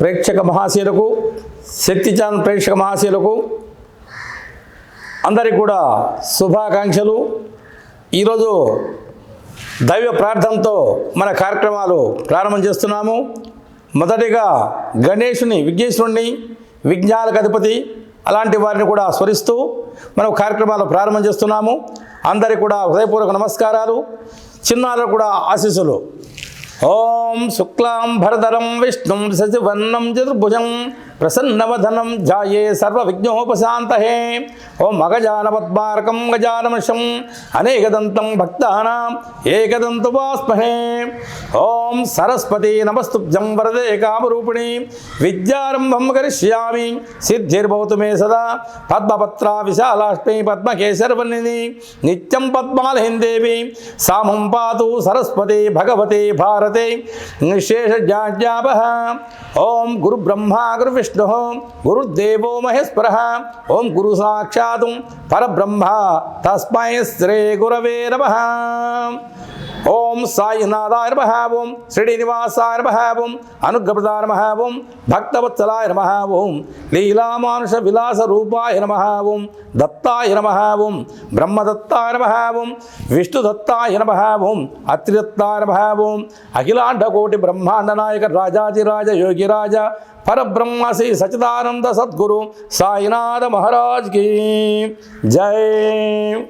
ప్రేక్షక మహాశీలకు శక్తిచాంద్ ప్రేక్షక మహాశీలకు అందరికి కూడా శుభాకాంక్షలు. ఈరోజు దైవ ప్రార్థనతో మన కార్యక్రమాలు ప్రారంభం చేస్తున్నాము. మొదటిగా గణేషుని విఘ్నేశ్వరుణ్ణి విజ్ఞాలకు అధిపతి అలాంటి వారిని కూడా స్మరిస్తూ మనం కార్యక్రమాలు ప్రారంభం చేస్తున్నాము. అందరికి కూడా హృదయపూర్వక నమస్కారాలు. చిన్నారులకు కూడా ఆశీస్సులు. ओम शुक्लां भरदरं विष्णुं शशिवर्णं चतुर्भुजं ప్రసన్నవధనం ధ్యాయే సర్వవిఘ్నోపశాంతహే. ఓం మగజాన పద్మార్కం గజానమశం అనేకదంతం భక్తానాం ఏకదంతుపాస్మహే ఓం సరస్వతి నమస్తుభ్యం వరదే కామరూపిణి. విద్యారంభం కరిష్యామి సిద్ధిర్భవతు మే సదా. పద్మపత్ర విశాలాష్మి పద్మకేశర్వన్నిని నిత్యం పద్మాలహిందేవి. సామం పాతు సరస్వతి భగవతి భారతి. నిశేష నిశేషజ్ఞాప ఓం గురు బ్రహ్మ గురు విష్ణు గురుదేవో మహేశ్వర ఓం గురు సాక్షాత్ పరబ్రహ్మ తస్మై శ్రీ గురవే నమ ఓం సాయినాథాయ నమ ఓం శ్రీనివాసాయ నమ ఓం అనుగ్రహప్రదాయ నమ ఓం భక్తవత్సలాయ నమ ఓం లీలామానుష విలాస రూపాయ నమ ఓం దత్తాయ నమ ఓం బ్రహ్మదత్తాయ నమ ఓం విష్ణుదత్తాయ నమ ఓం అత్రిదత్తాయ నమ ఓం అఖిలాండకోటి బ్రహ్మాండ నాయక రాజాజిరాజ యోగిరాజ పరబ్రహ్మ శ్రీ సచిదానంద సద్గురు సాయినాథ మహారాజ్కి. జై.